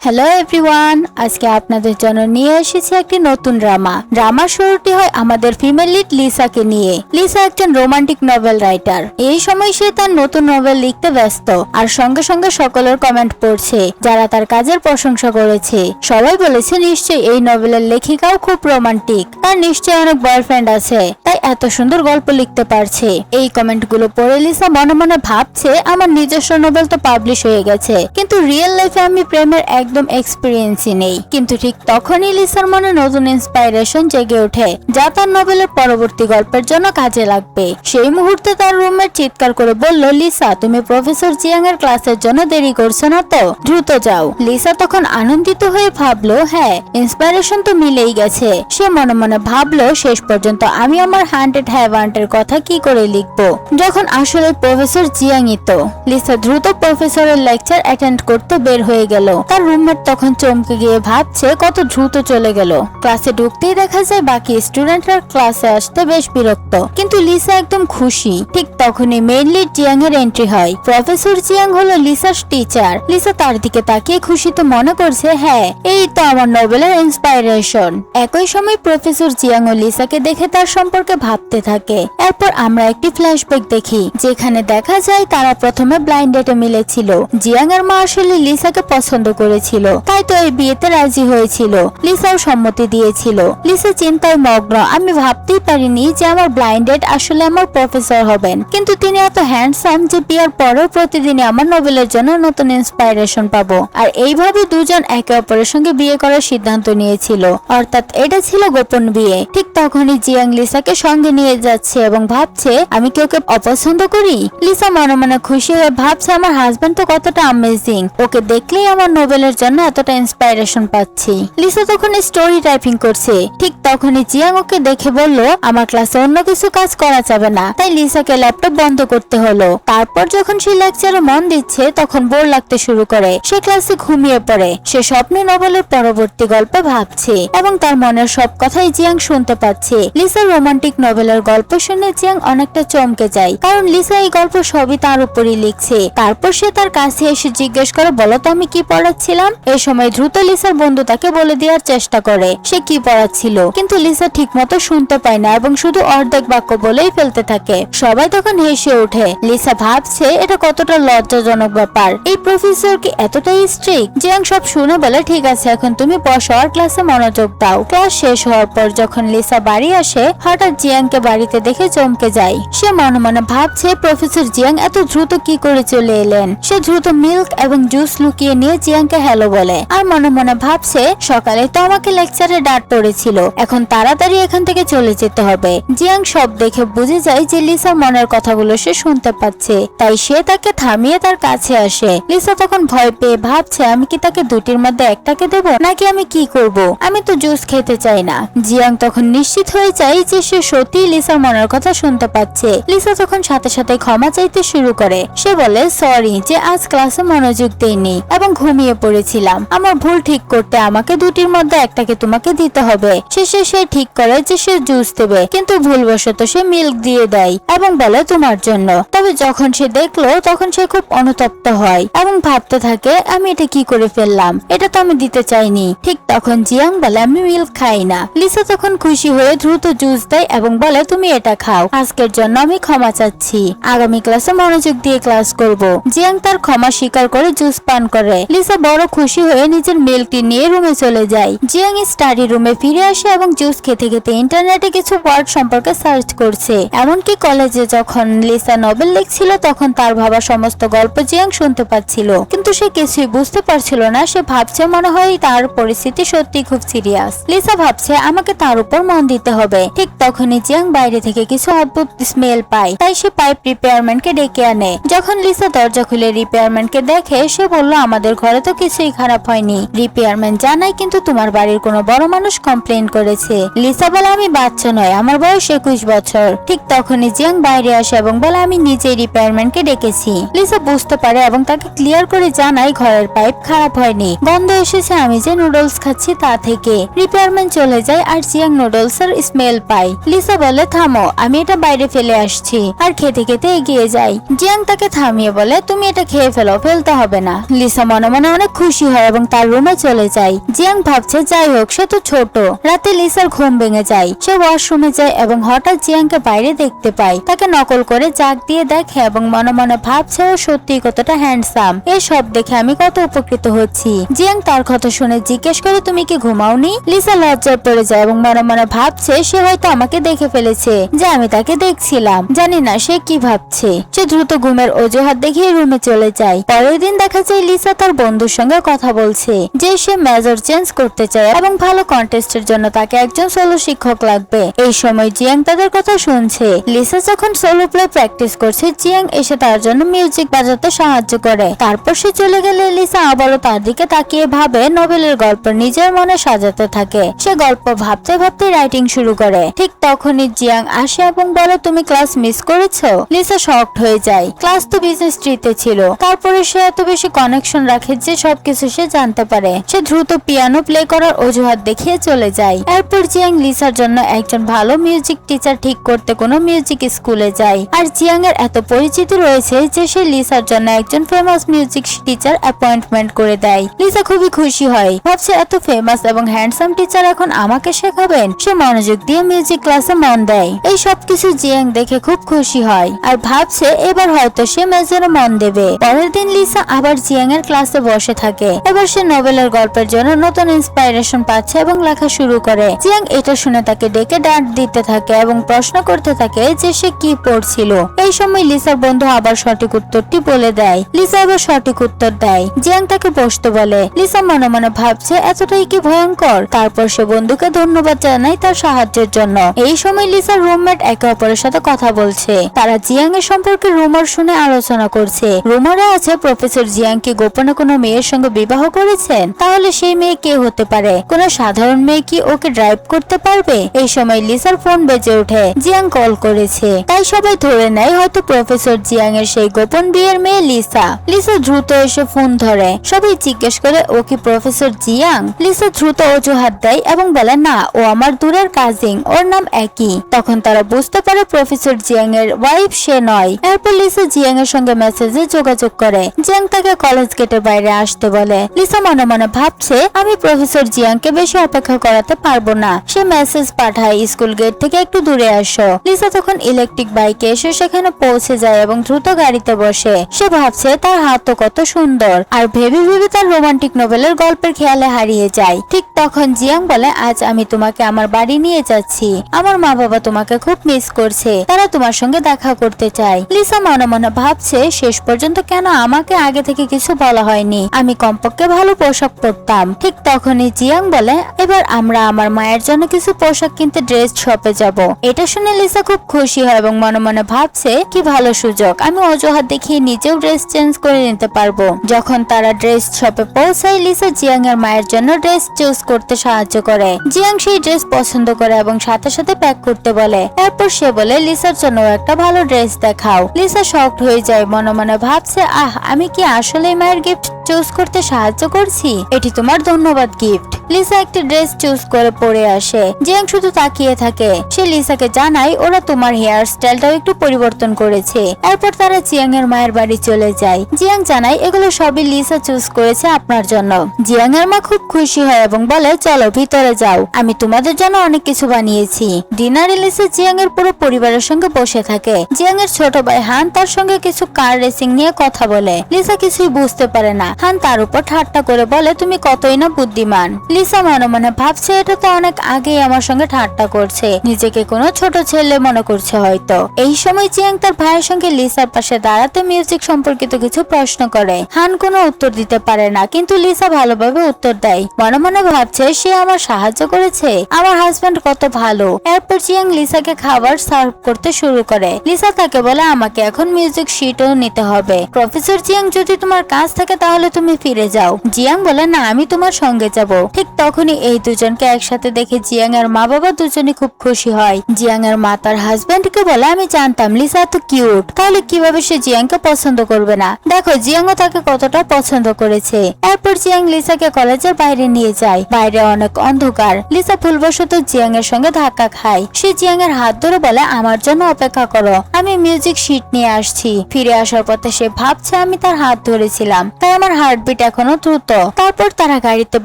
Hello everyone আজকে আপনাদের জন্য নিয়ে এসেছি একটি নতুন ড্রামা ড্রামার শুরুটি হয় আমাদের ফিমেল লিড লিসাকে নিয়ে। লিসা একজন রোমান্টিক নভেল রাইটার এই সময় সে তার নতুন নভেল লিখতে ব্যস্ত, আর সঙ্গে সঙ্গে সকলের কমেন্ট পড়ছে, যারা তার কাজের প্রশংসা করেছে। সবাই বলেছে, নিশ্চয়ই এই নভেলের লেখিকাও খুব রোমান্টিক তার নিশ্চয়ই অনেক বয়ফ্রেন্ড আছে, তাই এত সুন্দর গল্প লিখতে পারছে। এই কমেন্টগুলো পড়ে লিসা মনে মনে ভাবছে, আমার নিজস্ব নোবেল তো পাবলিশ হয়ে গেছে, কিন্তু রিয়েল লাইফে আমি প্রেমের একদম এক্সপিরিয়েন্সই নেই। কিন্তু ঠিক তখনই লিসার মনে নতুন ইন্সপাইরেশন জেগে ওঠে, যা তার নোবেলের পরবর্তী গল্পের জন্য কাজে লাগবে। সেই মুহূর্তে তার রুমমেট চিৎকার করে বলল, লিসা, তুমি প্রফেসর জিয়াং এর ক্লাসের জন্য দেরি করছ না তো? দ্রুত যাও। লিসা তখন আনন্দিত হয়ে ভাবলো হ্যাঁ ইন্সপাইরেশন তো মিলেই গেছে। সে মনে মনে ভাবলো, শেষ পর্যন্ত আমি আমার হান্ড্রেড হ্যাভান্টের কথা কি করে লিখব? যখন আসলে প্রফেসর জিয়াংই তো। লিসা দ্রুত প্রফেসরের লেকচার অ্যাটেন্ড করতে বের হয়ে গেল। তার রুমমেট তখন চমকে গিয়ে ভাবছে কত দ্রুত চলে গেল। ক্লাসে ঢুকতেই দেখা যায় বাকি স্টুডেন্টরা ক্লাসে আসতে বেশ বিরক্ত। কিন্তু লিসা একদম খুশি। ঠিক তখনই মেইন লিড জিয়াং এর এন্ট্রি হয়। প্রফেসর জিয়াং হলো লিসার টিচার লিসা তার দিকে তাকিয়ে খুশিতে মনে করছে হ্যাঁ এই তো আমার নোবেলের ইন্সপাইরেশন একই সময় প্রফেসর জিয়াং ও লিসাকে দেখে তার সম্পর্কে ভাবতে থাকে। এরপর আমরা একটি ফ্ল্যাশব্যাক দেখি, যেখানে দেখা যায় তারা প্রথমে ব্লাইন্ড ডেটে মিলেছিল। জিয়াং এর মা আসলে লিসাকে পছন্দ করেছিল তাই তো এই বিয়েতে রাজি হয়েছিল। লিসাও সম্মতি দিয়েছিল। লিসা চিন্তায় মগ্ন। আমি ভাবতেই পারিনি যে আমার ব্লাইন্ড ডেট আসলে আমার প্রফেসর হবেন। কিন্তু তিনি এত হ্যান্ডসাম যে বিয়ার পরেও প্রতিদিনই আমার নোবেলের জন্য নতুন ইন্সপাইরেশন পাবো। আর এইভাবে দুজন একে অপরের সঙ্গে বিয়ে করার সিদ্ধান্ত নিয়েছিল। অর্থাৎ এটা ছিল গোপন বিয়ে। ঠিক তখনই জিয়াং লিসাকে সঙ্গে নিয়ে যাচ্ছে এবং ভাবছে, আমি কি ওকে অপছন্দ করি? লিসা মনে মনে খুশি হয়ে ভাবছে, আমার হাজবেন্ড তো কতটা অ্যামেজিং ওকে দেখলেই আমার নোবেলের জন্য এতটা ইন্সপাইরেশন পাচ্ছি। লিসা তখন স্টোরি টাইপিং করছে, ঠিক তখনই জিয়াং ওকে দেখে বলল, আমার ক্লাসে অন্য কিছু কাজ করা যাবে না। তাই লিসাকে ল্যাপটপ বন্ধ করতে হলো। তারপর যখন সে লেকচারে মন দিচ্ছে, তখন বোর লাগতে শুরু করে। সে ক্লাসে ঘুমিয়ে পড়ে। সে স্বপ্নে নোবেলের পরবর্তী গল্পে ভাবছে এবং তার মনের সব কথাই জিয়াং শুনতে পাচ্ছে। লিসার রোমান্টিক নোবেলের গল্প শুনে জিয়াং অনেকটা চমকে যায়, কারণ লিসা এই গল্প সবই তার উপরই লিখছে। তারপর সে তার কাছে এসে জিজ্ঞেস করে, বলো তো আমি কি পড়াচ্ছিলাম? এই সময় দ্রুত লিসার বন্ধু তাকে বলে দেওয়ার চেষ্টা করে। সে কি পড়াচ্ছিল? কিন্তু লিসা ঠিকমতো শুনতে পায় না এবং শুধু অর্ধেক বাক্য বলেই ফেলতে থাকে। সবাই তখন হেসে ওঠে। লিসা ভাবছে এটা কতটা লজ্জাজনক ব্যাপার। এই প্রফেসর কি এতটাই স্ট্রিক জিয়াং সব শুনে বলে, ঠিক আছে, এখন তুমি বসো ক্লাসে মনোযোগ দাও। ক্লাস শেষ হওয়ার পর যখন লিসা বাড়ি আসে, হঠাৎ জিয়াংকে বাড়িতে দেখে চমকে যায়। সে মনে মনে ভাবছে প্রফেসর জিয়াং এত দ্রুত কি করে চলে এলেন? সে দ্রুত মিল্ক এবং জুস লুকিয়ে নিয়ে জিয়াংকে হ্যালো বলে। আর মনে মনে ভাবছে, সকালে তো আমাকে লেকচারে ডাট পড়েছিল। এখন তাড়াতাড়ি এখান থেকে চলে যেতে হবে। জিয়াং সব দেখে বুঝে যায় যে লিসার মনের কথাগুলো সে শুনতে পাচ্ছে। তাই সে তাকে থামিয়ে তার কাছে আসে। লিসা তখন ভয় পেয়ে ভাবছে, আমি কি তাকে দুটির মধ্যে একটাকে দেব, নাকি আমি কি করব? আমি তো জুস খেতে চাই না। জিয়াং তখন নিশ্চিত হয়ে যায় যে সে সত্যি লিসার মনের কথা শুনতে পাচ্ছে। লিসা তখন সাথে সাথে ক্ষমা চাইতে শুরু করে। সে বলে সরি যে আজ ক্লাসে মনোযোগ দেইনি এবং ঘুমিয়ে পড়েছিলাম আমার ভুল ঠিক করতে আমাকে দুটির মধ্যে একটাকে তোমাকে দিতে হবে। শেষে সে ঠিক করে যে সে জুস দেবে, কিন্তু ভুলবশত সে মিল্ক দিয়ে দেয় এবং বলে তোমার জন্য। তবে যখন সে দেখল, তখন সে খুব অনুতপ্ত হয় এবং ভাবতে থাকে, আমি এটা কি করে ফেললাম? এটা তো আমি দিতে চাইনি। ঠিক তখন জিয়াং বলে, আমি মিল্ক খাই না। লিসা তখন খুশি হয়ে দ্রুত জুস দেয় এবং বলে, তুমি এটা খাও। আজকের জন্য আমি ক্ষমা চাচ্ছি। আগামী ক্লাসে মনোযোগ দিয়ে ক্লাস করব। জিয়াং তার ক্ষমা স্বীকার করে জুস পান করে। লিসা বড় খুশি হয়ে নিজের মিল্কটি নিয়ে রুমে চলে যায়। জিয়াং স্টাডি রুমে ফিরে আসে এবং জুস খেতে খেতে ইন্টারনেটে কিছু ওয়ার্ড সম্পর্কে সার্চ করছে। এমনকি কলেজে যখন লিসা নোবেল লিখছিল, তখন তার ভাবা সমস্ত গল্প জিয়াং শুনতে পাচ্ছিল। কিন্তু সে কিছুই বুঝতে পারছিল না, সে ভাবছে মনে হয় তার পরিস্থিতি সত্যি খুব সিরিয়াস লিসা ভাবছে, আমাকে তার উপর মন দিতে হবে। ঠিক তখনই জিয়াং বাইরে থেকে কিছু অদ্ভুত স্মেল পায়। তাই সে পাইপ রিপেয়ারম্যানকে ডেকে আনে। যখন লিসা দরজা খুলে রিপেয়ারম্যানকে দেখে, সে বলল, আমাদের ঘরে তো কিছুই খারাপ হয়নি। রিপেয়ারম্যান জানায়, কিন্তু তোমার বাড়ির কোনো বড় মানুষ কমপ্লেন করেছে। লিসা বলে, আমি বাচ্চা নয়, আমার বয়স একুশ বছর। ঠিক তখনই জিয়াং বাইরে আসে এবং বলে, আমি নিজেই রিপেয়ারম্যানকে ডেকেছি। লিসা বুঝতে পারে এবং তাকে ক্লিয়ার করে জানায়, ঘরের পাইপ খারাপ হয়নি। গন্ধ এসেছে, আমি যে নুডলস খাচ্ছি তা থেকে। রিপেয়ারম্যান চলে যায় আর জিয়াং নুডলস এর স্মেল পায়। লিসা বলে, থামো, আমি এটা বাইরে ফেলে আসছি। আর খেতে খেতে এগিয়ে যাই জিয়াং তাকে থামিয়ে বলে, তুমি এটা খেয়ে ফেলো, ফেলতে হবে না। লিসা মনে মনে অনেক খুশি হয় এবং তার রুমে চলে যায়। জিয়াং ভাবছে, যাই হোক, সে তো ছোট। রাতে লিসার ঘুম ভেঙে যায়। সে ওয়াশরুমে যায় এবং হঠাৎ জিয়াংকে বাইরে দেখতে পায়। তাকে নকল করে জাগ দিয়ে দেখে এবং মনে মনে ভাবছে, ও সত্যি কতটা হ্যান্ডসাম এসব দেখে আমি কত উপকৃত হচ্ছি। জিয়াং তার কথা শুনে জিজ্ঞেস করে, তুমি কি ঘুমাওনি? লিসা লজ্জায় পড়ে যায় এবং মনে মনে ভাবছে, সে হয়তো আমাকে দেখে ফেলেছে যে আমি তাকে দেখছিলাম। জানি না সে কি ভাবছে। সে দ্রুত ঘুমের অজুহাত দেখিয়ে রুমে চলে যায়। পরের দিন দেখা যায়, লিসা তার বন্ধুর সঙ্গে কথা বলছে, যে সে মেজর চেঞ্জ করতে চায় এবং ভালো কন্টেস্টের জন্য তাকে একজন সোলো শিক্ষক লাগবে। এই সময় জিয়াং তাদের কথা শুনছে। লিসা যখন সোলো প্লে প্র্যাকটিস করছে, জিয়াং এসে তার জন্য মিউজিক বাজাতে সাহায্য করে। তারপর সে চলে গেলে লিসা আবারও তার দিকে তাকিয়ে ভাবে নোবেলের গল্প নিজের মনে সাজাতে থাকে। সে গল্প ভাবতে ভাবতে রাইটিং শুরু করে। ঠিক তখনই জিয়াং আসে এবং বলে, তুমি ক্লাস মিস করেছ? লিসা শকড হয়ে যায়। ক্লাস তো বিজনেস ট্রিতে ছিল। তারপরে সে এত বেশি কানেকশন রাখে যে সবকিছু সে জানতে পারে। সে দ্রুত পিয়ানো প্লে করার অজুহাত দেখিয়ে চলে যায়। এরপর জিয়াং লিসার জন্য একজন ভালো মিউজিক টিচার ঠিক করতে কোনো মিউজিক স্কুলে যায়। আর জিয়াং এর এত পরিচিতি রয়েছে যে সে লিসার জন্য একজন ফেমাস মিউজিক টিচার অ্যাপয়েন্টমেন্ট করে দেয়। লিসা খুবই খুশি হয়। ভাবছে, এত ফেমাস এবং হ্যান্ডসাম টিচার এখন আমাকে শেখাবেন? সে মনোযোগ দিয়ে মিউজিক ক্লাসে মন দেয়। এই সবকিছু জিয়াং দেখে খুব খুশি হয়। আর ভাবছে, এবার হয়তো সে মেজরে মন দেবে। পরের দিন লিসা আবার জিয়াং এর ক্লাসে বসে থাকে। এবার সে নোবেলের গল্পের জন্য নতুন ইন্সপাইরেশন পাচ্ছে এবং লেখা শুরু করে। জিয়াং এটা শুনে তাকে ডেকে ডাক দিতে থাকে এবং প্রশ্ন করতে থাকে যে সে কি পড়ছিল। এই সময় লিসার বন্ধু আবার সঠিক উত্তরটি বলে দেয়। লিসা আবার সঠিক উত্তর দেয়। জিয়াং তাকে বসতে বলে, লিসা মনে মনে ভাবছে এতটাই কি ভয়ঙ্কর? তারপর সে বন্ধুকে ধন্যবাদ জানায় তার সাহায্যের জন্য। এই সময় লিসার রুমমেট একে অপরের সাথে কথা বলছে। তারা জিয়াং এর সম্পর্কে রুমার শুনে আলোচনা করছে। রুমারে আছে প্রফেসর জিয়াং কি গোপনে কোনো মেয়ের সঙ্গে বিবাহ করেছেন, তাহলে সেই মেয়ে কে হতে পারে? কোন সাধারণ মেয়ে কি ওকে ড্রাইভ করতে পারবে? এই সময় লিসার ফোন বেজে ওঠে। জিয়াং কল করেছে। তাই সবাই ধরে নেয় হয়তো প্রফেসর জিয়াং এর সেই গোপন বিয়ের মেয়ে লিসা। লিসা দ্রুত এসে ফোন ধরে। সবাই জিজ্ঞেস করে, ও কি প্রফেসর জিয়াং? লিসা দ্রুত অজুহাত দেয় এবং বলে, না, ও আমার দূরের কাজিন ওর নাম একই। তখন তারা বুঝতে পারে প্রফেসর জিয়াং এর ওয়াইফ সে নয়। এরপর লিসা জিয়াং এর সঙ্গে মেসেজে যোগাযোগ করে। জিয়াং তাকে কলেজ গেটের বাইরে আসতে বলে, লিসা মনে মনে ভাবছে আমি প্রফেসর জিয়াংকে বেশি অপেক্ষা করাতে পারব না। সে মেসেজ পাঠায় স্কুল গেট থেকে একটু দূরে আসো। লিসা তখন ইলেকট্রিক বাইকে এসে সেখানে পৌঁছে যায় এবং দ্রুত গাড়িতে বসে। সে ভাবছে তার হাত তো কত সুন্দর। আর ভেবে ভেবে তার রোমান্টিক নোবেলের গল্পের খেয়ালে হারিয়ে যায়। ঠিক তখন জিয়াং বলে, আজ আমি তোমাকে আমার বাড়ি নিয়ে যাচ্ছি। আমার মা বাবা তোমাকে খুব মিস করছে। তারা তোমার সঙ্গে দেখা করতে চায়। লিসা মনে মনে ভাবছে, শেষ পর্যন্ত কেন আমাকে আগে থেকে কিছু বলা হয়নি? আমি কমপক্ষে ভালো পোশাক পরতাম। ঠিক তখনই জিয়াং বলে, এবার আমরা আমার মায়ের জন্য কিছু পোশাক কিনতে ড্রেস শপে যাব। এটা শুনে লিসা খুব খুশি হয় এবং মনে মনে ভাবছে, কি ভালো সুযোগ, আমি অজুহাত দেখিয়ে নিজেও ড্রেস চেঞ্জ করে নিতে পারব। যখন তারা ড্রেস শপে পৌঁছায়, লিসা জিয়াং এর মায়ের জন্য ড্রেস চুজ করতে সাহায্য করে। জিয়াং সেই ড্রেস পছন্দ করে এবং সাথে সাথে প্যাক করতে বলে। এরপর সে বলে, লিসার জন্য একটা ভালো ড্রেস দেখাও। লিসা শক্ট হয়ে যায়, মনে মনে ভাবছে, আহ, আমি কি আসলে মায়ের গিফট চুজ করতে সাহায্য করছি। এটি তোমার ধন্যবাদ গিফট লিসা একটি ড্রেস চুজ করে পরে আসে। জিয়াং শুধু তাকিয়ে থাকে। সে লিসাকে জানায়, ওরা তোমার হেয়ার স্টাইলটাও একটু পরিবর্তন করেছে। এরপর তারা জিয়াং এর মায়ের বাড়ি চলে যায়। জিয়াং জানায়, এগুলো সবই লিসা চুজ করেছে আপনার জন্য। জিয়াং এর মা খুব খুশি হয় এবং বলে, চলো, ভিতরে যাও। আমি তোমাদের জন্য অনেক কিছু বানিয়েছি। ডিনারে লিসা জিয়াং এর পুরো পরিবারের সঙ্গে বসে থাকে। জিয়াং এর ছোট ভাই হান তার সঙ্গে কিছু কার রেসিং নিয়ে কথা বলে। লিসা কিছুই বুঝতে পারে না। হান তার উপর ঠাট্টা করে বলে, তুমি কতই না বুদ্ধিমান? লিসা মনে মনে ভাবছে, এটা তো অনেক আগেই আমার সঙ্গে ঠাট্টা করছে। নিজেকে কোনো ছোট ছেলে মনে করছে হয়তো। এই সময় জিয়াং তার ভাইয়ের সঙ্গে লিসার পাশে দাঁড়াতে মিউজিক সম্পর্কিত কিছু প্রশ্ন করে। হান কোনো উত্তর দিতে পারে না, কিন্তু লিসা ভালোভাবে উত্তর দেয়। মনে মনে ভাবছে, সে আমার সাহায্য করেছে? আমার হাজবেন্ড কত ভালো? এরপর জিয়াং লিসাকে খাবার সার্ভ করতে শুরু করে। লিসা তাকে বলে, আমাকে এখন মিউজিক শিটও নিতে হবে। প্রফেসর জিয়াং যদি তোমার কাজ থাকে, তাহলে তাহলে তুমি ফিরে যাও। জিয়াং বলে, না, আমি তোমার সঙ্গে যাব। ঠিক তখনই এই দুজনকে একসাথে দেখে জিয়াং এর মা বাবা দুজনে খুব খুশি হয়। জিয়াং এর মা তার হাজবেন্ডকে বলে, আমি জানতাম, লিসা এত কিউট। তাহলে কীভাবে সে জিয়াংকে পছন্দ করবে না? দেখো, জিয়াংও তাকে কতটা পছন্দ করেছে। এরপর জিয়াং লিসাকে কলেজের বাইরে নিয়ে যায়। বাইরে অনেক অন্ধকার। লিসা ভুলবশত জিয়াং এর সঙ্গে ধাক্কা খায়। সে জিয়াং এর হাত ধরে বলে, আমার জন্য অপেক্ষা করো। আমি মিউজিক শিট নিয়ে আসছি। ফিরে আসার পথে সে ভাবছে, আমি তার হাত ধরেছিলাম। তাই আমার হার্টবিট এখনও দ্রুত। তারপর তারা গাড়িতে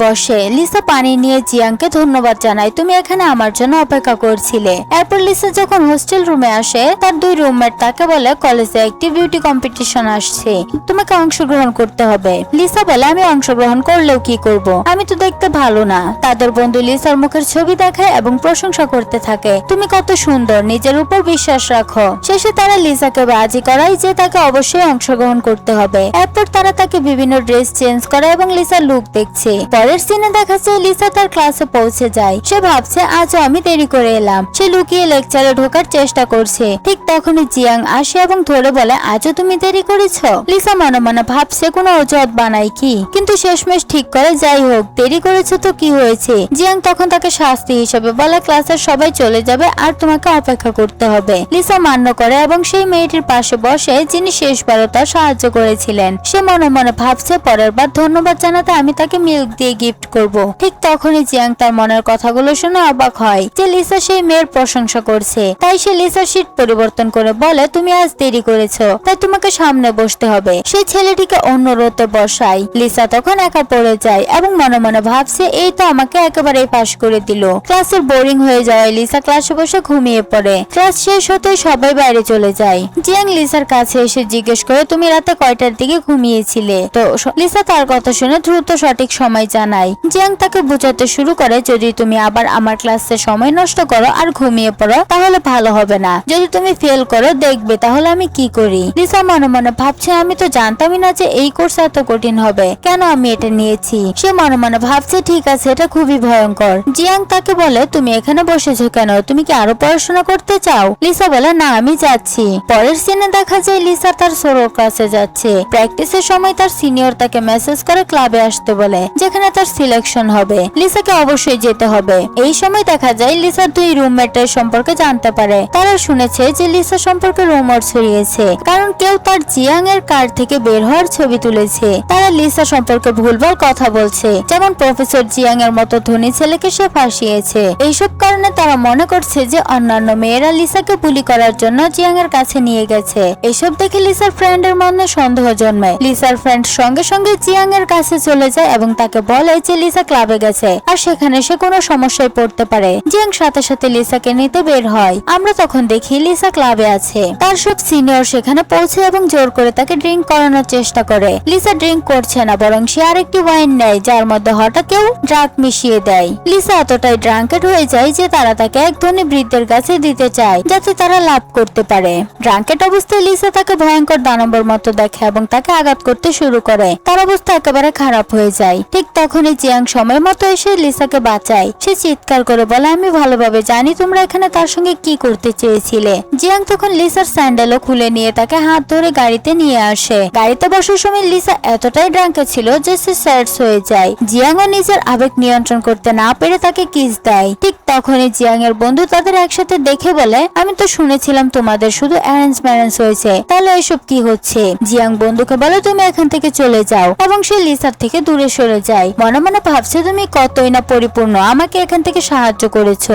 বসে লিসা পানি নিয়ে জিয়াংকে ধন্যবাদ জানায়, তুমি এখানে আমার জন্য অপেক্ষা করছিলে। এরপর লিসা যখন হোস্টেল রুমে আসে, তার দুই রুমমেট তাকে বলে, কলেজে একটি বিউটি কম্পিটিশন আসছে। তোমাকে অংশগ্রহণ করতে হবে। লিসা বলে, আমি অংশগ্রহণ করলেও কি করব? আমি তো দেখতে ভালো না। তাদের বন্ধু লিসার মুখের ছবি দেখায় এবং প্রশংসা করতে থাকে, তুমি কত সুন্দর, নিজের উপর বিশ্বাস রাখো। শেষে তারা লিসাকে রাজি করায় যে তাকে অবশ্যই অংশগ্রহণ করতে হবে। এরপর তারা তাকে বিভিন্ন ড্রেস চেঞ্জ করে এবং লিসার লুক দেখছে। পরের সিনে দেখাচ্ছে লিসা তার ক্লাসে পৌঁছে যায়। সে ভাবছে, আজও আমি দেরি করে এলাম। সে লুকিয়ে লেকচারে ঢোকার চেষ্টা করছে। ঠিক তখনই জিয়াং আসে এবং ধরে বলে, আজও তুমি দেরি করেছ? লিসা মনে মনে ভাবছে, কোনো অজুহাত বানাই কি? কিন্তু শেষমেশ ঠিক করে, যাই হোক, দেরি করেছে তো কি হয়েছে? জিয়াং তখন তাকে শাস্তি হিসেবে বলে, ক্লাসের সবাই চলে যাবে আর তোমাকে অপেক্ষা করতে হবে। লিসা মান্য করে এবং সেই মেয়েটির পাশে বসে, যিনি শেষবারও তার সাহায্য করেছিলেন। সে মনে মনে ভাবছে পরের বার ধন্যবাদ জানাতে আমি তাকে মিল্ক দিয়ে গিফট করব। ঠিক তখনই জিয়াং তার মনের কথাগুলো শুনে অবাক হয় যে লিসা সেই মেয়ের প্রশংসা করছে। তাই সে লিসার সিট পরিবর্তন করে বলে, তুমি আজ দেরি করেছ, তাই তোমাকে সামনে বসতে হবে। সেই ছেলেটিকে অন্য রোতে বসায়। লিসা তখন একা পড়ে যায় এবং মনে মনে ভাবছে, এই তো আমাকে একেবারেই পাশ করে দিল। ক্লাসের বোরিং হয়ে যাওয়ায় লিসা ক্লাসে বসে ঘুমিয়ে পড়ে। ক্লাস শেষ হতে সবাই বাইরে চলে যায়। জিয়াং লিসার কাছে এসে জিজ্ঞেস করে, তুমি রাতে কয়টার দিকে ঘুমিয়েছিলে? তো লিসা তার কথা শুনে দ্রুত সঠিক সময় জানায়। জিয়াং তাকে বোঝাতে শুরু করে, যদি তুমি আবার আমার ক্লাসে সময় নষ্ট করো আর ঘুমিয়ে পড়ো, তাহলে ভালো হবে না। যদি তুমি ফেল করো, দেখবে তাহলে আমি কি করি? লিসা মনে মনে ভাবছে, আমি তো জানতামই না যে এই কোর্স এত কঠিন হবে। কেন আমি এটা নিয়েছি? সে মনে মনে ভাবছে, ঠিক আছে, এটা খুবই ভয়ঙ্কর। জিয়াং তাকে বলে, তুমি এখানে বসেছো কেন? তুমি কি আরও পড়াশোনা করতে চাও? লিসা বলে, না, আমি যাচ্ছি। পরের সিনে দেখা যায়, লিসা তার সোলো ক্লাসে যাচ্ছে। প্র্যাকটিসের সময় তার সিনিয়র তাকে মেসেজ করে ক্লাবে আসতে বলে, যেখানে তার সিলেকশন হবে। লিসাকে অবশ্যই যেতে হবে। এই সময় দেখা যায় লিসার দুই রুমমেটের সম্পর্কে জানতে পারে। তারা শুনেছে যে লিসা সম্পর্কে রুমর ছড়িয়েছে, কারণ কেউ তার জিয়াং এর কার থেকে বের হওয়ার ছবি তুলেছে। তারা লিসা সম্পর্কে ভুলভাল কথা বলছে, যেমন প্রফেসর জিয়াং এর মতো ধনী ছেলেকে সে ফাঁসিয়েছে। এইসব কারণে তারা মনে করছে যে অন্যান্য মেয়েরা লিসাকে বুলি করার জন্য জিয়াং এর কাছে নিয়ে গেছে। এসব দেখে লিসার ফ্রেন্ডের মনে সন্দেহ জন্মায়। লিসার ফ্রেন্ড সঙ্গে সঙ্গে সঙ্গে জিয়াং এর কাছে চলে যায় এবং তাকে বলে যে লিসা ক্লাবে গেছে, আর সেখানে সে কোনো সমস্যায় পড়তে পারে। জিয়াং সাথে সাথে লিসাকে নিতে বের হয়। আমরা তখন দেখি লিসা ক্লাবে আছে। তার সব সিনিয়র সেখানে পৌঁছে এবং জোর করে তাকে ড্রিঙ্ক করানোর চেষ্টা করে। লিসা ড্রিঙ্ক করছে না, বরং সে আরেকটি ওয়াইন নেয়, যার মধ্যে হঠাৎ কেউ ড্রাগ মিশিয়ে দেয়। লিসা এতটাই ড্রাঙ্কেড হয়ে যায় যে তারা তাকে এক ধনী বৃদ্ধের কাছে দিতে চায়, যাতে তারা লাভ করতে পারে। ড্রাঙ্কেট অবস্থায় লিসা তাকে ভয়ঙ্কর দানবের মতো দেখে এবং তাকে আঘাত করতে শুরু করে। তার অবস্থা একেবারে খারাপ হয়ে যায়। ঠিক তখনই জিয়াং সময় মতো এসে লিসাকে বাঁচায়। সে চিৎকার করে বলে, আমি ভালোভাবে জানি তোমরা এখানে তার সঙ্গে কি করতে চেয়েছিলে। জিয়াং তখন লিসার স্যান্ডেলও খুলে নিয়ে তাকে হাত ধরে গাড়িতে নিয়ে আসে। গাড়িতে বসার সময় লিসা এতটাই ড্রাঙ্কে ছিল যে সে স্যাডস হয়ে যায়। জিয়াংও নিজের আবেগ নিয়ন্ত্রণ করতে না পেরে তাকে কিস দেয়। ঠিক তখনই জিয়াং এর বন্ধু তাদের একসাথে দেখে বলে, আমি তো শুনেছিলাম তোমাদের শুধু অ্যারেঞ্জ ম্যারেঞ্জ হয়েছে। তাহলে এসব কি হচ্ছে? জিয়াং বন্ধুকে বলে, তুমি এখান থেকে চলে যাও এবং সে লিসার থেকে দূরে সরে যায়। মনে মনে ভাবছে, তুমি কতই না পরিপূর্ণ, আমাকে এখান থেকে সাহায্য করেছ।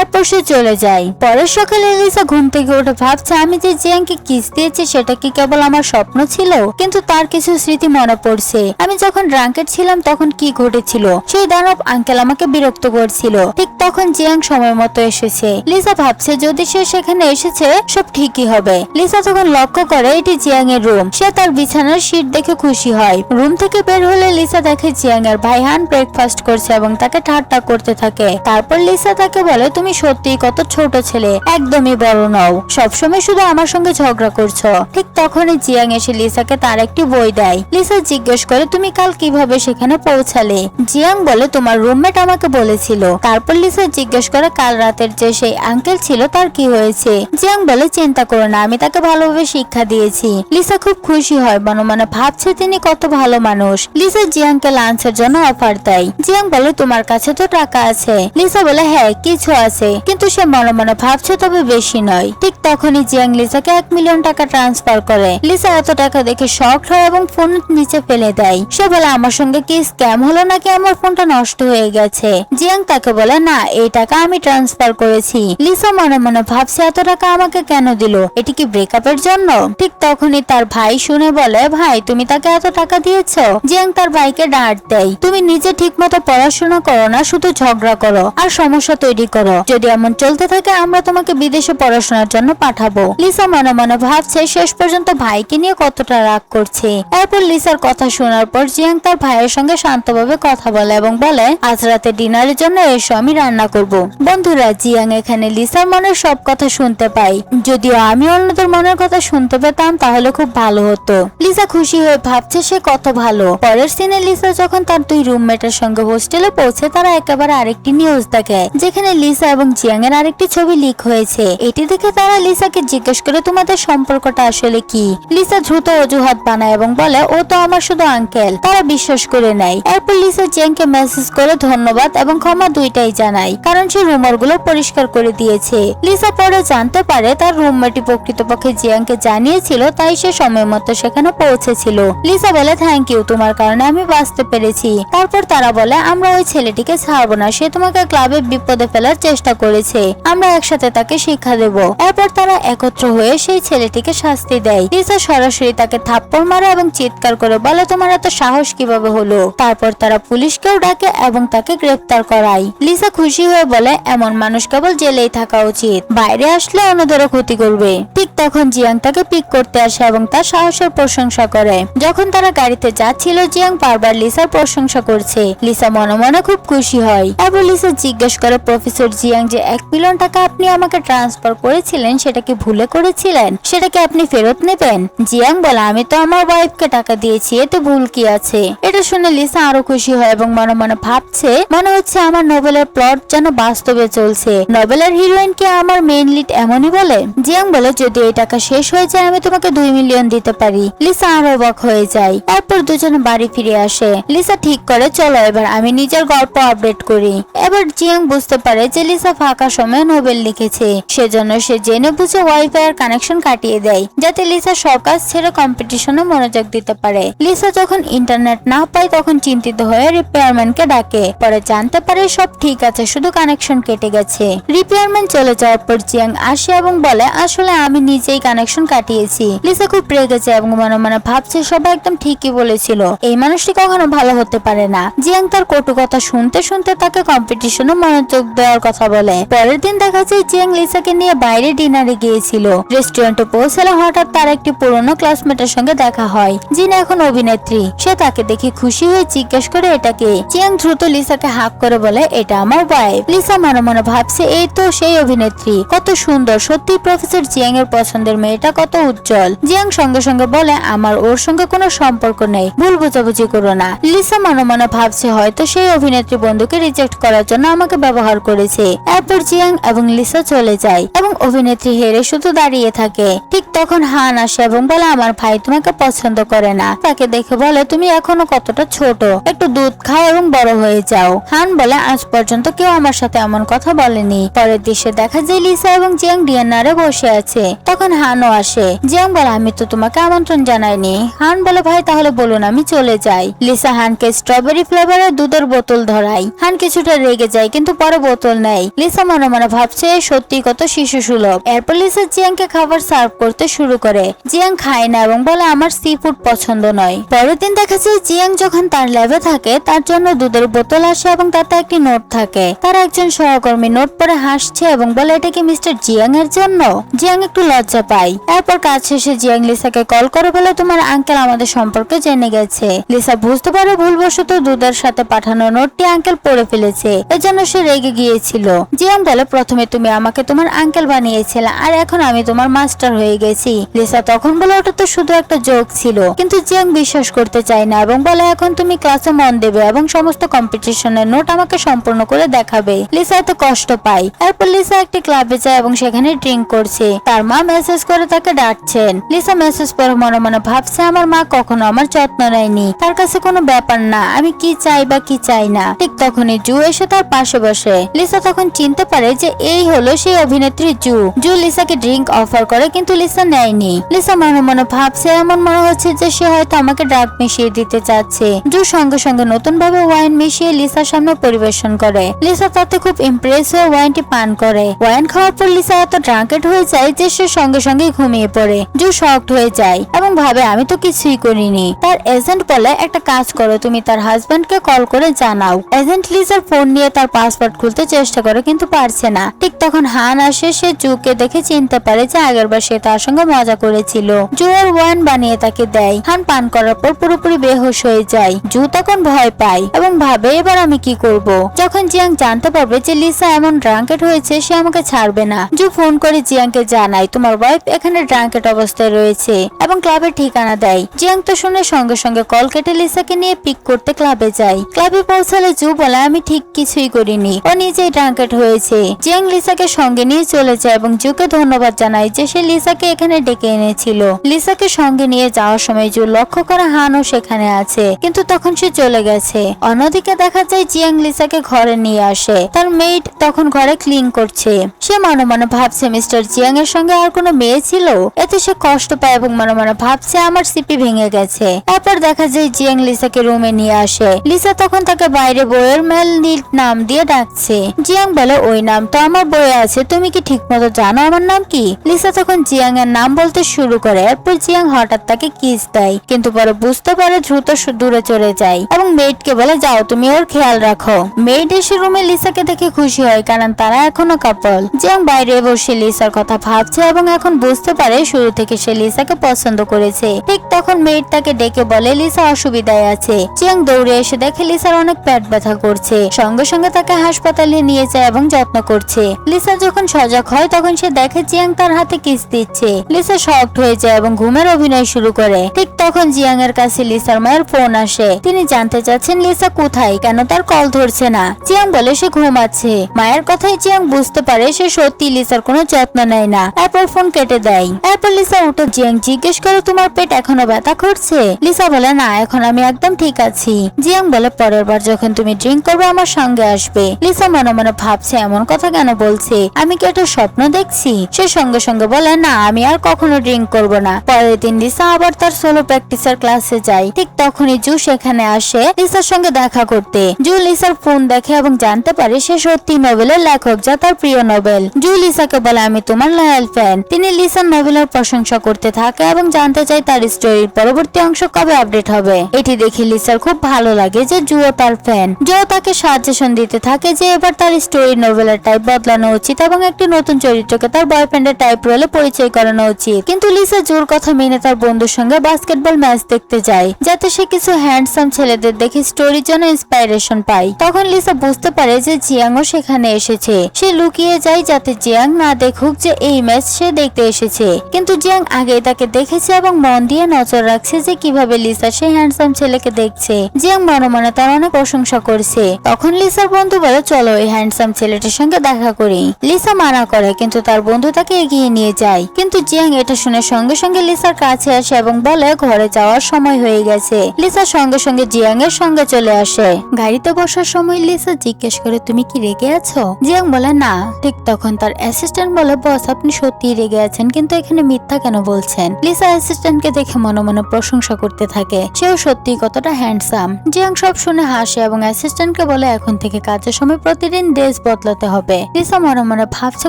এরপর সে চলে যায়। পরের সকালে লিসা ঘুম থেকে উঠে ভাবছে, আমি যে জিয়াংকে কিস দিয়েছি, সেটা কি কেবল আমার স্বপ্ন ছিল? কিন্তু তার কিছু স্মৃতি মনে পড়ছে। আমি যখন ড্রাঙ্কেট ছিলাম, তখন কি ঘটেছিল? সেই দানব আঙ্কেল আমাকে বিরক্ত করছিল। ঠিক তখন জিয়াং সময় মতো এসেছে। লিসা ভাবছে, যদি সে সেখানে এসেছে, সব ঠিকই হবে। লিসা তখন লক্ষ্য করে, এটি জিয়াং এর রুম। সে তার বিছানার শীট দেখে খুশি হয়। রুম থেকে বের হলে লিসা দেখে জিয়াং এর ভাইহান ব্রেকফাস্ট করছে এবং তাকে ঠাট্টা করতে থাকে। তারপর লিসা তাকে বলে, তুমি সত্যিই কত ছোট ছেলে, একদমই বড় নও। সবসময় শুধু আমার সঙ্গে ঝগড়া করছ। ঠিক তখনই জিয়াং এসে লিসাকে তার একটি বই দেয়। লিসা জিজ্ঞেস করে, তুমি কাল কীভাবে সেখানে পৌঁছালে? জিয়াং বলে, তোমার রুমমেট আমাকে বলেছিল। তারপর লিসা জিজ্ঞেস করে, কাল রাতের যে সেই আঙ্কেল ছিল, তার কি হয়েছে? জিয়াং বলে, চিন্তা করো না, আমি তাকে ভালোভাবে শিক্ষা দিয়েছি। লিসা খুব খুশি হয়, মনে মনে ভাবছে তিনি কত ভালো মানুষ। লিসা জিয়াংকে লাঞ্চের জন্য অফার দেয়। জিয়াং বলে, তোমার কাছে তো টাকা আছে। লিসা বলে হ্যাঁ কিছু আছে। কিন্তু সে মনে মনে ভাবছে, তবে বেশি নয়। ঠিক তখনই জিয়াং লিসাকে এক মিলিয়ন টাকা ট্রান্সফার করে। লিসা এত টাকা দেখে শক হয় এবং ফোন নিচে ফেলে দেয়। সে বলে, আমার সঙ্গে কি স্ক্যাম হলো নাকি? আমার ফোনটা নষ্ট হয়ে গেছে। জিয়াং তাকে বলে, না, এই টাকা আমি ট্রান্সফার করেছি। লিসা মনে মনে ভাবছে, এত টাকা আমাকে কেন দিল? এটি কি ব্রেকআপের জন্য? ঠিক তখনই তার ভাই শুনে বলে, ভাই, তুমি তাকে এত টাকা দিয়েছ? জিয়াং তার ভাইকে ডাঁট দেয়। তুমি নিজে ঠিক মতো পড়াশোনা করো না, শুধু ঝগড়া করো আর সমস্যা তৈরি করো। যদি এমন চলতে থাকে, আমরা তোমাকে বিদেশে পড়াশোনার জন্য পাঠাবো। লিসা মনে মনে ভাবছে, শেষ পর্যন্ত ভাইকে নিয়ে কতটা রাগ করছে। এরপর লিসার কথা শোনার পর জিয়াং তার ভাইয়ের সঙ্গে শান্তভাবে কথা বলে এবং বলে, আজ রাতে ডিনারের জন্য এসো, আমি রান্না করব। বন্ধুরা, জিয়াং এখানে লিসার মনের সব কথা শুনতে পাই যদিও আমি অন্যদের মনের কথা শুনতে পেতাম, তাহলে খুব ভালো হতো। লিসা খুশি হয়ে ভাবছে সে কত ভালো। পরের সিনে লিসা যখন তার দুই রুমমেটের সঙ্গে হোস্টেলে পৌঁছে, তারা একেবারে আরেকটি নিউজ দেখে যেখানে লিসা এবং জিয়াং এর আরেকটি ছবি লিক হয়েছে। এটি দেখে তারা লিসাকে জিজ্ঞেস করে, তোমাদের সম্পর্কটা আসলে কি? লিসা দ্রুত অজুহাত বানায় এবং বলে, ও তো আমার শুধু আঙ্কেল তারা বিশ্বাস করে নেয়। এরপর লিসা জিয়াংকে মেসেজ করে ধন্যবাদ এবং ক্ষমা দুইটাই জানায়, কারণ সে রুমারগুলো পরিষ্কার করে দিয়েছে। লিসা পরে জানতে পারে, তার রুমমেটি প্রকৃতপক্ষে জিয়াংকে জানিয়েছিল, তাই সে সময় মতো সেখানে পৌঁছেছিল। লিসা বলে থ্যাংক ইউ তোমার কারণে আমি বাঁচতে পেরেছি। তারপর তারা বলে, আমরা ওই ছেলেটিকে ছাড়বো না, সে তোমাকে ক্লাবে বিপদে ফেলার চেষ্টা করেছে। আমরা একসাথে তাকে শিক্ষা দেব। এরপর তারা একত্র হয়ে সেই ছেলেটিকে শাস্তি দেয়। লিসা সরাসরি তাকে থাপ্পড় মারে এবং চিৎকার করে বলে, তোমার এত সাহস কীভাবে হলো? তারপর তারা পুলিশকেও ডাকে এবং তাকে গ্রেফতার করায়। লিসা খুশি হয়ে বলে, এমন মানুষ কেবল জেলেই থাকা উচিত। বাইরে আসলে অন্যদেরও ক্ষতি করবে। ঠিক তখন জিয়াং তাকে পিক করতে আসে এবং তার সাহসের প্রশংসা করে। যখন তারা গাড়িতে যাচ্ছিল, জিয়াং বারবার লিসার প্রশংসা করছে। লিসা মনে মনে খুব খুশি হয়। এরপর লিসা জিজ্ঞেস করে, প্রফেসর জিয়াং যে এক মিলিয়ন টাকা আপনি আমাকে ট্রান্সফার করেছিলেন, সেটা কি ভুলে করেছিলেন? সেটা কি আপনি ফেরত নেবেন? জিয়াং বলে, আমি তো আমার ওয়াইফকে টাকা দিয়েছি, এতে ভুল কি আছে? এটা শুনে লিসা আরও খুশি হয় এবং মনে মনে ভাবছে, মনে হচ্ছে আমার নোবেলের প্লট যেন বাস্তবে চলছে। নোবেলের হিরোইন কি আমার মেইন লিড এমনই বলে? জিয়াং বলে, যদি এই টাকা শেষ হয়ে যায়, আমি তোমাকে দুই মিলিয়ন দিতে পারি। লিসা আরও অবাক হয়ে যায়। এরপর দুজনে বাড়ি ফিরে আসে। লিসা ঠিক করে, চলো এবার, আমি নিজের গল্প আপডেট করি। এবার জিয়াং বুঝতে পারে যে লিসা ফাঁকা সময়ে নোবেল লিখেছে। সেজন্য সে জেনে বুঝে ওয়াইফাই এর কানেকশন কাটিয়ে দেয়, যাতে লিসা সব কাজ ছেড়ে কম্পিটিশনে মনোযোগ দিতে পারে। লিসা যখন ইন্টারনেট না পায়, তখন চিন্তিত হয়ে রিপেয়ারম্যানকে ডাকে। পরে জানতে পারে সব ঠিক আছে, শুধু কানেকশন কেটে গেছে। রিপেয়ারম্যান চলে যাওয়ার পর জিয়াং আসে এবং বলে, আসলে আমি নিজেই কানেকশন কাটিয়েছি। লিসা খুব রেগে যায় এবং মনে মনে ভাবছে, সবাই একদম ঠিকই বলেছিল। এই মানুষটি কখনো ভালো হতে পারে না। জিয়াং তার কটু কথা শুনতে শুনতে তাকে কম্পিটিশনে মনোযোগ দেওয়ার কথা বলে। পরের দিন দেখা যায় জিয়াং লিসাকে নিয়ে বাইরে ডিনারে গিয়েছিল। রেস্টুরেন্টে পৌঁছালে হঠাৎ তার একটি পুরনো ক্লাসমেটের সঙ্গে দেখা হয়, যিনি এখন অভিনেত্রী। সে তাকে দেখে খুশি হয়ে জিজ্ঞেস করে এটাকে জিয়াং দ্রুত লিসাকে হাক করে বলে, এটা আমার ওয়াইফ লিসা মনে মনে ভাবছে, এই তো সেই অভিনেত্রী। কত সুন্দর সত্যি প্রফেসর জিয়াং এর পছন্দের মেয়েটা কত উজ্জ্বল। জিয়াং সঙ্গে সঙ্গে বলে, আমার ওর সঙ্গে কোনো সম্পর্ক নেই। ভুল বোঝাবুঝি করো না। লিসা মনে মনে ভাবছে, হয়তো সেই অভিনেত্রী বন্ধুকে রিজেক্ট করার জন্য আমাকে ব্যবহার করেছে। এরপর জিয়াং এবং লিসা চলে যায় এবং অভিনেত্রী হেরে শুধু দাঁড়িয়ে থাকে। ঠিক তখন হান আসে এবং বলে, আমার ভাই তোমাকে পছন্দ করে না। তাকে দেখে বলে, তুমি এখনও কতটা ছোট। একটু দুধ খাও এবং বড় হয়ে যাও। হান বলে, আজ পর্যন্ত কেউ আমার সাথে এমন কথা বলেনি। পরের দৃশ্যে দেখা যায়, লিসা এবং জিয়াং ডিএনআরে বসে আছে। তখন হানও আসে। জিয়াং বলে, আমি তো তোমাকে আমন্ত্রণ জানাইনি। হান বলে ভাই তাহলে বলুন আমি চলে যাই। লিসা হানকে স্ট্রবেরি ফ্লেভারের দুধের বোতল ধরাই। হান কিছুটা রেগে যায় কিন্তু পরে বোতল নেয়। লিসা মনে মনে ভাবছে, সত্যি কত শিশু সুলভ। এরপর লিসা জিয়াংকে খাবার সার্ভ করতে শুরু করে। জিয়াং খায় না এবং বলে, আমার সি ফুড পছন্দ নয়। পরের দিন দেখা যায়, জিয়াং যখন তার ল্যাবে থাকে, তার জন্য দুধের বোতল আসে এবং তাতে একটি নোট থাকে। তার একজন সহকর্মী নোট পরে হাসছে এবং বলে, এটা কি মিস্টার জিয়াং এর জন্য? জিয়াং একটু লজ্জা পায়। এরপর কাজ শেষে জিয়াং লিসাকে কল করে, বলে, তোমার আঙ্কেল আমাদের সম্পর্কে জেনে গেছে। লিসা বুঝতে পারে ভুলবশত দুধের সাথে পাঠানো নোটটি আঙ্কেল পড়ে ফেলেছে। এজন্য সে রেগে গিয়েছিল। জিয়াং বলে, প্রথমে তুমি আমাকে তোমার আঙ্কেল বানিয়েছিলে আর এখন আমি তোমার মাস্টার হয়ে গেছি। লিসা তখন বলে, ওটা তো শুধু একটা জোক ছিল। কিন্তু জিয়াং বিশ্বাস করতে চায় না এবং বলে, এখন তুমি ক্লাসে মন দেবে এবং সমস্ত কম্পিটিশনের নোট আমাকে সম্পূর্ণ করে দেখাবে। লিসা এত কষ্ট পায়। এরপর লিসা একটি ক্লাবে যায় এবং সেখানে ড্রিঙ্ক করছে। তার মা মেসেজ করে তাকে ডাকছেন। লিসা মেসেজ পরে মনে মনে ভাবছে, আমার মা কখনো আমার যত্ন নেয়নি। তার কাছে কোনো ব্যাপার না। আমি কি চাই বা কি চাই না। ঠিক তখনই জু এসে তার পাশে বসে। লিসা তখন চিনতে পারে যে এই হলো সেই অভিনেত্রী জু। জু লিসাকে ড্রিঙ্ক অফার করে কিন্তু লিসা নেয়নি। লিসা মনে মনে ভাবছে, এমন মনে হচ্ছে যে সে হয়তো আমাকে ড্রাগ মিশিয়ে দিতে চাচ্ছে। জু সঙ্গে সঙ্গে নতুন ভাবে ওয়াইন মিশিয়ে লিসার সামনে পরিবেশন করে। লিসা তাতে খুব ইমপ্রেস হয়ে ওয়াইনটি পান করে। ওয়াইন খাওয়ার পর লিসা এত ড্রাঙ্কেড হয়ে যায় যে সে সঙ্গে সঙ্গে ঘুমিয়ে পড়ে। জু শকড হয়ে যায় এবং ভাবে, আমি তো কিছুই করিনি। তার এজেন্ট বলে, একটা কাজ করো, তুমি তার হাজবেন্ডকে কল করে জানাও। এজেন্ট লিসার ফোন নিয়ে তার পাসপোর্ট খুলতে চেষ্টা করে, কিন্তু পারছে না। ঠিক তখন হান আসে, সে জুকে দেখে চিনতে পারে যে আগেরবার সে তার সঙ্গে মজা করেছিল। জু ওর ওয়াইন বানিয়ে তাকে দেয়। হান পান করার পর পুরোপুরি বেহুশ হয়ে যায়। জু তখন ভয় পায় এবং ভাবে, এবার আমি কি করব? যখন জিয়াং জানতে পারবে যে লিসা এমন ড্রাঙ্কেট হয়েছে, সে আমাকে ছাড়বে না। জু ফোন করে জিয়াংকে জানায়, তোমার ওয়াইফ এখানে ড্রাঙ্কেট অবস্থায় রয়েছে এবং ক্লাবের ঠিকানা দেয়। জিয়াং তো শুনে, সঙ্গে সঙ্গে কল কেটে লিসাকে নিয়ে পিক করতে ক্লাবে যায়। ক্লাবে পৌঁছালে জু বলে, আমি ঠিক কিছুই করিনি। ও নিজেই ড্রাঙ্কেট হয়েছে। জিয়াং লিসাকে সঙ্গে নিয়ে চলে যায় এবং জুকে ধন্যবাদ জানায় যে সে লিসাকে এখানে ডেকে এনেছিল। লিসাকে সঙ্গে নিয়ে যাওয়ার সময় জু লক্ষ্য করে হানও সেখানে আছে, কিন্তু তখন সে চলে গেছে। অন্যদিকে দেখা যায় জিয়াং লিসাকে ঘরে নিয়ে আসে। তার মেইড তখন ঘরে ক্লিন করছে। সে মনে মনে ভাবছে, মিস্টার জিয়াং এর সঙ্গে আর কোনো মেয়ে ছিল? এতে সে কষ্ট পায় এবং মনে মনে ভাবছে, আমার সিপি ভেঙে গেছে। তারপর দেখা যায় জিয়াং লিসাকে রুমে নিয়ে আসে। লিসা তখন তাকে বাইরে বইয়ের মেল নীল নাম দিয়ে ডাকছে। জিয়াং বলে, ওই নাম তো আমার বইয়ে আছে, তুমি কি ঠিক মতো জানো আমার নাম কি? লিসা তখন জিয়াং এর নাম বলতে শুরু করে, এরপর জিয়াং হঠাৎ তাকে কিস দেয়, কিন্তু পরে বুঝতে পারে দ্রুত দূরে চলে যায় এবং মেয়েটকে বলে, যাও, তুমি ওর খেয়াল রাখো। মেয়েট এসে রুমে লিসাকে দেখে খুশি হয়, কারণ তারা এখনও কাপল। জিয়াং বাইরে বসে লিসার কথা ভাবছে এবং এখন বুঝতে পারে শুরু থেকে সে লিসাকে পছন্দ করেছে। ঠিক তখন মেয়েট তাকে ডেকে বলে, লিসা অসুবিধায় আছে। জিয়াং দৌড়ে এসে দেখে লিসার অনেক পেট ব্যথা করছে। সঙ্গে সঙ্গে তাকে হাসপাতালে নিয়ে যায় এবং যত্ন করছে। লিসা যখন সজাগ হয়, তখন সে দেখে জিয়াং তার হাতে কিস দিচ্ছে। লিসা শকড হয়ে যায় এবং ঘুমের অভিনয় শুরু করে। ঠিক তখন জিয়াং এর কাছে লিসার মায়ের ফোন আসে। তিনি জানতে চাচ্ছেন, লিসা কোথায়? কেন তার কল ধরছে না? জিয়াং বলে, সে ঘুমাচ্ছে। মায়ের কথায় জিয়াং বুঝতে পারে, সে সত্যি লিসার কোনো যত্ন নেয় না। এরপর ফোন কেটে দেয়। এরপর লিসা উঠে জিয়াং জিজ্ঞেস করে, তোমার পেট এখনও ব্যথা করছে লিসা বলে, না, এখন আমি একদম ঠিক আছি। জিয়াং বলে, পরের বার যখন তুমি ড্রিঙ্ক করবে, আমার সঙ্গে আসবে। লিসা মনে মনে ভাবছে, এমন কথা কেন বলছে? আমি কি একটা স্বপ্ন দেখছি? সে সঙ্গে সঙ্গে বলে, না, আমি আর কখনো ড্রিঙ্ক করব না। পরের দিন লিসা আবার তার সোলো প্র্যাকটিসের ক্লাসে যায়। ঠিক তখনই জু সেখানে আসে লিসার সঙ্গে দেখা করতে। জু লিসার ফোন দেখে এবং জানতে পারে সে সত্যি নোবেলের লেখক, যা তার প্রিয় নোবেল। জু লিসাকে বলে, আমি তোমার লয়াল ফ্যান তিনি লিসার নোবেলের প্রশংসা করতে থাকে এবং জানতে চায় তার স্টোরির পরবর্তী অংশ কবে আপডেট হবে? এটি দেখে লিসার খুব ভালো লাগে যে জুও তার ফ্যান। জো তাকে সাজেশন দিতে থাকে যে এবার তার স্টোরি নোভেলের টাইপ বদলানো উচিত এবং একটি নতুন চরিত্রকে তার বয়ফ্রেন্ডের টাইপ রোলে পরিচয় করানো উচিত। কিন্তু লিসা জোর কথা মেনে তার বন্ধুর সঙ্গে বাস্কেটবল ম্যাচ দেখতে যায়, যাতে সে কিছু হ্যান্ডসাম ছেলেদের দেখে স্টোরির জন্য ইন্সপাইরেশন পায়। তখন লিসা বুঝতে পারে যে জিয়াংও সেখানে এসেছে। সে লুকিয়ে যায় যাতে জিয়াং না দেখুক যে এই ম্যাচ সে দেখতে এসেছে। কিন্তু জিয়াং আগেই তাকে দেখেছে এবং মন দিয়ে নজর রাখছে যে কীভাবে লিসা সেই হ্যান্ডসাম ছেলেকে দেখছে। জিয়াং মনে মনে তার অনেক প্রশংসা করছে। তখন লিসার বন্ধু বলে, চলো এই হ্যান্ডসাম ছেলেটির সঙ্গে দেখা করি। লিসা মানা করে, কিন্তু তার বন্ধু তাকে এগিয়ে নিয়ে যায়। কিন্তু জিয়াং এটা শুনে সঙ্গে সঙ্গে লিসার কাছে আসে এবং বলে, ঘরে যাওয়ার সময় হয়ে গেছে। লিসা সঙ্গে সঙ্গে জিয়াং এর সঙ্গে চলে আসে। গাড়িতে বসার সময় লিসা জিজ্ঞেস করে, তুমি কি রেগে আছো? জিয়াং বলে, না। ঠিক তখন তার অ্যাসিস্ট্যান্ট বলে, বস, আপনি সত্যি রেগে আছেন, কিন্তু এখানে মিথ্যা কেন বলছেন? লিসা অ্যাসিস্ট্যান্টকে দেখে মনে মনে প্রশংসা করতে থাকে। সেও সত্যি কতটা হ্যান্ডসাম জিয়াং সব শুনে হাসে এবং অ্যাসিস্ট্যান্টকে বলে, এখন থেকে কাজের সময় প্রতিদিন ড্রেস বদলাতে হবে। লিসা মনে মনে ভাবছে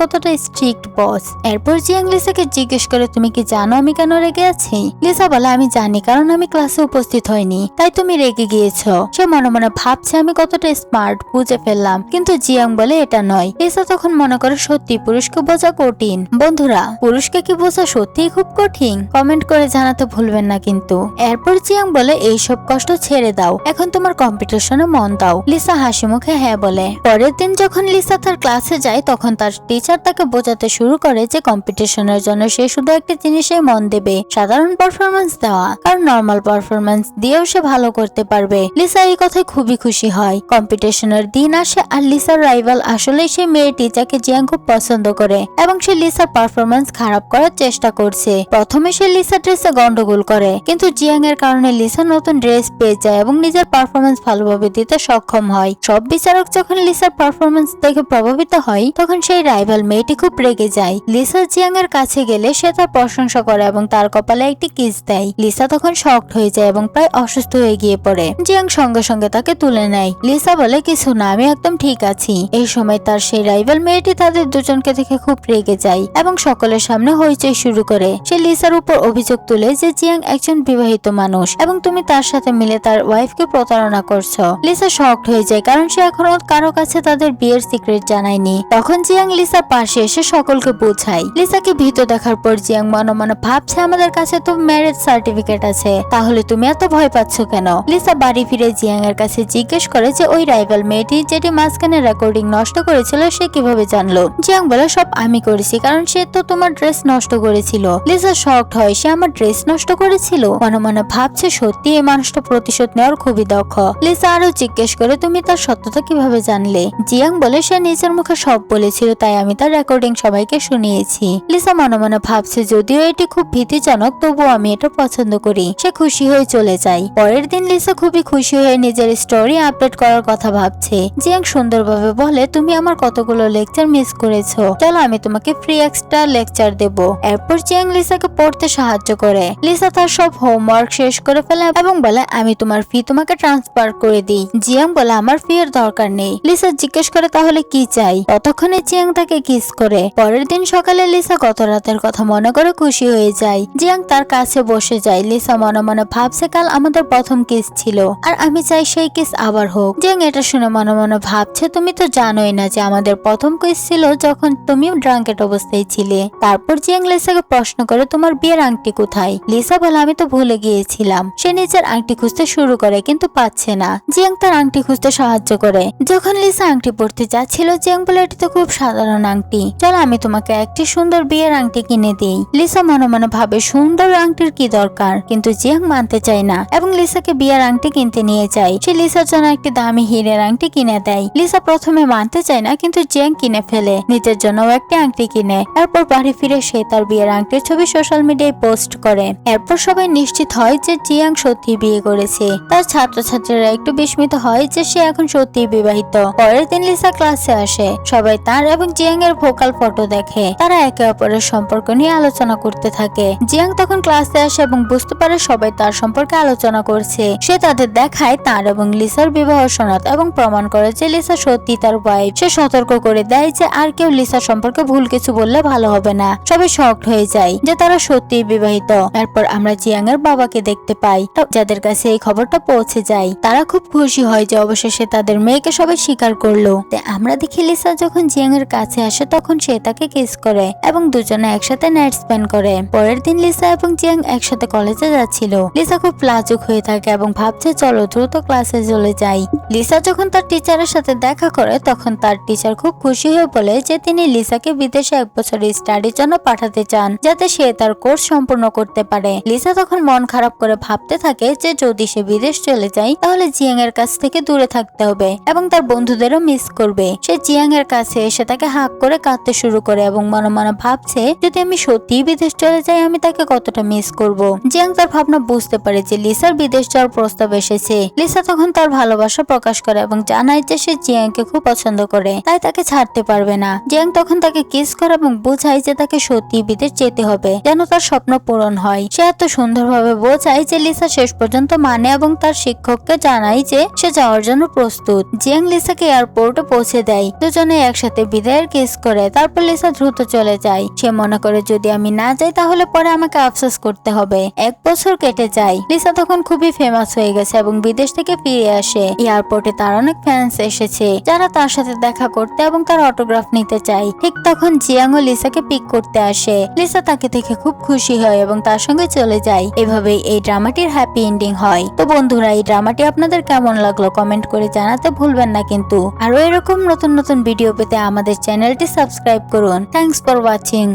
কতটা স্ট্রিক্ট বস এরপর জিয়াং লিসাকে জিজ্ঞেস করে, তুমি কি জানো আমি কেন রেগে আছি? লিসা বলে, আমি জানি, কারণ আমি ক্লাসে উপস্থিত হইনি। তাই তুমি রেগে গিয়েছো। সে মনে মনে ভাবছে, আমি কতটা স্মার্ট বুঝে ফেললাম। কিন্তু জিয়াং বলে, এটা নয়। লিসা তখন মনে করে, সত্যি, পুরুষকে বোঝা কঠিন। বন্ধুরা, পুরুষকে কি বোঝা সত্যিই খুব কঠিন? কমেন্ট করে জানাতে ভুলবেন না কিন্তু। এরপর জিয়াং বলে, এইসব কষ্ট ছেড়ে দাও। এখন তোমার কম্পিটিশনে মন দাও। লিসা হাসি মুখে হ্যাঁ বলে। পরের দিন যখন লিসা তার ক্লাসে যায়, তখন তার টিচার তাকে বোঝাতে শুরু করে যে কম্পিটিশনের জন্য সে শুধু একটা জিনিসে মন দেবে, সাধারণ পারফরমেন্স দেওয়া। কারণ নর্মাল পারফরমেন্স দিয়েও সে ভালো করতে পারবে। লিসা এই কথায় খুবই খুশি হয়। কম্পিটিশনের দিন আসে আর লিসার রাইভাল আসলে সে মেয়ে টিচারকে জিয়াং খুব পছন্দ করে এবং সে লিসার পারফরমেন্স খারাপ করার চেষ্টা করছে। প্রথমে সে লিসা ড্রেসে গন্ডগোল করে। কিন্তু জিয়াং এর কারণে লিসা নতুন ড্রেস পেয়ে যায় এবং নিজের পারফরমেন্স ভালোভাবে দিতে সক্ষম হয়। সব বিচারক যখন লিসার পারফরমেন্স দেখে প্রভাবিত হয়, তখন সেই রাইভাল মেয়েটি খুব রেগে যায়। লিসা জিয়াং এর কাছে গেলে সে তার প্রশংসা করে এবং তার কপালে একটি কিস দেয়। লিসা তখন শকড হয়ে যায় এবং প্রায় অসুস্থ হয়ে গিয়ে পড়ে। জিয়াং সঙ্গে সঙ্গে তাকে তুলে নেয়। লিসা বলে, কিছু না, আমি একদম ঠিক আছি। এই সময় তার সেই রাইভাল মেয়েটি তাদের দুজনকে দেখে খুব রেগে যায় এবং সকলের সামনে হইচই শুরু করে। সে লিসার উপর অভিযোগ তুলে যে জিয়াং একজন বিবাহিত মানুষ এবং তুমি তার সাথে মিলে তার ওয়াইফকে প্রতারণা করছ। লিসা শকড হয়ে যায় কারণ সে এখনও কারও কাছে তাদের বিয়ের সিক্রেট জানায়নি। তখন জিয়াং লিসার পাশে এসে সকলকে বোঝায়। লিসাকে ভীত দেখার পর জিয়াং মনে মনে ভাবছে, আমাদের কাছে তো ম্যারেজ সার্টিফিকেট আছে। তাহলে তুমি এত ভয় পাচ্ছ কেন? লিসা বাড়ি ফিরে জিয়াং এর কাছে জিজ্ঞেস করে যে, ওই রাইভাল মেয়েটি যেটি মাঝখানে রেকর্ডিং নষ্ট করেছিল, সে কীভাবে জানলো? জিয়াং বলে, সব আমি করেছি, কারণ সে তো তোমার ড্রেস নষ্ট করেছিল। লিসা শকড হয়, সে আমার ড্রেস নষ্ট করেছিল? মনে মনে ভাবছে সত্যি এই মানুষটা প্রতিশোধ নেওয়ার খুবই দক্ষ। লিসা আরও জিজ্ঞেস করে, তুমি তার সত্যতা কীভাবে জানলে? জিয়াং বলে, সে নিজের মুখে সব বলেছিল, তাই আমি তার রেকর্ডিং সবাইকে শুনিয়েছি। লিসা মনে মনে ভাবছে, যদিও এটি খুব ভীতিজনক, তবুও আমি এটা পছন্দ করি। সে খুশি হয়ে চলে যায়। পরের দিন লিসা খুবই খুশি হয়ে নিজের স্টোরি আপডেট করার কথা ভাবছে। জিয়াং সুন্দরভাবে বলে, তুমি আমার কতগুলো লেকচার মিস করেছ? চলো আমি তোমাকে ফ্রি এক্সট্রা লেকচার দেব। এরপর জিয়াং লিসাকে পড়তে সাহায্য করে। লিসা তার সব হোমওয়ার্ক শেষ করে ফেলে এবং বলে, আমি তোমার ফি তোমাকে ট্রান্সফার করে দিই। জিয়াং বলে, আমার ফি এর দরকার নেই। লিসা জিজ্ঞেস করে, তাহলে কি চাই? ততক্ষণে জিয়াং তাকে কিস করে। পরের দিন সকালে লিসা গত রাতের কথা মনে করে খুশি হয়ে যায়। জিয়াং তার কাছে বসে যায়। লিসা মনে মনে ভাবছে, কাল আমাদের প্রথম কিস ছিল। আর আমি চাই সেই কিস আবার হোক। জিয়াং এটা শুনে মনে মনে ভাবছে, তুমি তো জানোই না যে আমাদের প্রথম কিস ছিল যখন তুমি ড্রাঙ্কেট অবস্থায় ছিলে। তারপর জিয়াং লিসাকে প্রশ্ন করে, তোমার বিয়ের আংটি কোথায়? লিসা বলে, আমি তো ভুলে গিয়েছিলাম। সে নিজের আংটি খুঁজতে শুরু করে কিন্তু পাচ্ছে না। জিয়াং তার আংটি খুঁজতে সাহায্য করে। যখন লিসা আংটি পড়তে যাচ্ছিল, জিয়াং বলে, এটি তো খুব সাধারণ আংটি। চলো, আমি তোমাকে একটি সুন্দর বিয়ের আংটি কিনে দিই। লিসা মনে মনে ভাবে, সুন্দর আংটির কি দরকার? কিন্তু জিয়াং মানতে চায় না এবং লিসাকে বিয়ের আংটি কিনতে নিয়ে যায়। সে লিসার জন্য একটি দামি হীরের আংটি কিনে দেয়। লিসা প্রথমে মানতে চায় না, কিন্তু জিয়াং কিনে ফেলে। নিজের জন্য একটি আংটি কিনে। এরপর বাড়ি ফিরে সে তার বিয়ের আংটির ছবি সোশ্যাল মিডিয়ায় পোস্ট করে। এরপর সবাই নিশ্চিত হয় যে জিয়াং সত্যি বিয়ে করেছে। তার ছাত্রছাত্রীরা একটু বিস্মিত হয় যে সে এখন সত্যি বিবাহিত। পরের দিন লিসা ক্লাসে আসে। সবাই তার এবং জিয়াং এর ভোকাল ফটো দেখে। তারা একে অপরের সম্পর্ক নিয়ে আলোচনা করতে থাকে। জিয়াং তখন ক্লাসে আসে এবং বুঝতে পারে সবাই তার সম্পর্কে আলোচনা করছে। সে তাদের দেখায় তার এবং লিসার বিবাহ সনদ এবং প্রমাণ করে যে লিসা সত্যি তার ওয়াইফ সে সতর্ক করে দেয় যে আর কেউ লিসা সম্পর্কে ভুল কিছু বললে ভালো হবে না। সবাই শকড হয়ে যায় যে তারা সত্যি বিবাহিত। এরপর আমরা জিয়াং এর বাবাকে দেখতে পাই। যাদের কাছে এই খবরটা পৌঁছে যায়, তারা খুব খুশি হয় যে অবশেষে তাদের মেয়েকে সবাই স্বীকার করল। আমরা দেখি লিসা যখন জিয়াং এর কাছে আসে, তখন সে তাকে কিস করে এবং দুজনে একসাথে নাইট স্পেন্ড করে। পরের দিন লিসা এবং জিয়াং একসাথে কলেজে যাচ্ছিল। লিসা খুব লাজুক হয়ে থাকে এবং ভাবছে, চলো দ্রুত ক্লাসে চলে যাই। লিসা যখন তার টিচারের সাথে দেখা করে, তখন তার টিচার খুব খুশি হয়ে বলে যে তিনি লিসাকে বিদেশে এক বছর স্টাডির জন্য পাঠাতে চান, যাতে সে তার কোর্স সম্পূর্ণ করতে পারে। লিসা তখন মন খারাপ করে ভাবতে থাকে যে যদি সে বিদেশ চলে যায়, তাহলে জিয়াং এর কাছ থেকে দূরে থাকতে হবে এবং তার বন্ধুদেরও মিস করবে। সে জিয়াং এর কাছে এসে তাকে হাক করে কাঁদতে শুরু করে এবং মনে মনে ভাবছে, যদি আমি সত্যিই বিদেশ চলে যাই, আমি তাকে কতটা মিস করব। জিয়াং তার ভাবনা বুঝতে পারে যে লিসার বিদেশ যাওয়ার প্রস্তাব এসেছে। লিসা তখন তার ভালোবাসা প্রকাশ করে এবং জানায় যে সে জিয়াংকে খুব পছন্দ করে, তাই তাকে ছাড়তে পারবে না। জিয়াং তখন তাকে কিস করে এবং বোঝায় যে তাকে সত্যি বিদেশ যেতে হবে, যেন তার স্বপ্ন পূরণ হয়। সে এত সুন্দরভাবে বোঝায় যে লিসা শেষ পর্যন্ত মানে এবং তার শিক্ষককে জানায় যে সে যাওয়ার জন্য প্রস্তুত। জিয়াং লিসাকে এয়ারপোর্টে পৌঁছে দেয়। দুজনে একসাথে বিদায়ের কিস করে তারপর লিসা দ্রুত চলে যায়। সে মনে করে, যদি আমি না যাই তাহলে পরে আমাকে আফসোস করতে হবে। এক বছর কেটে যায়। লিসা তখন খুবই ফেমাস হয়ে গেছে এবং বিদেশ থেকে ফিরে আসে। এয়ারপোর্টে তার অনেক ফ্যান্স এসেছে, যারা তার সাথে দেখা করতে এবং তার অটোগ্রাফ নিতে চায়। ঠিক তখন জিয়াং ও লিসাকে পিক করতে আসে। লিসা তাকে দেখে খুব খুশি হয় এবং তার সঙ্গে চলে যায়। এভাবেই এই ড্রামাটির হ্যাপি এন্ডিং হয়। তো বন্ধুরা, এই ড্রামাটি আপনাদের কেমন লাগল কমেন্ট করে জানাতে ভুলবেন না কিন্তু। আরও এরকম নতুন নতুন ভিডিও পেতে আমাদের চ্যানেলটি সাবস্ক্রাইব করুন। Thanks for watching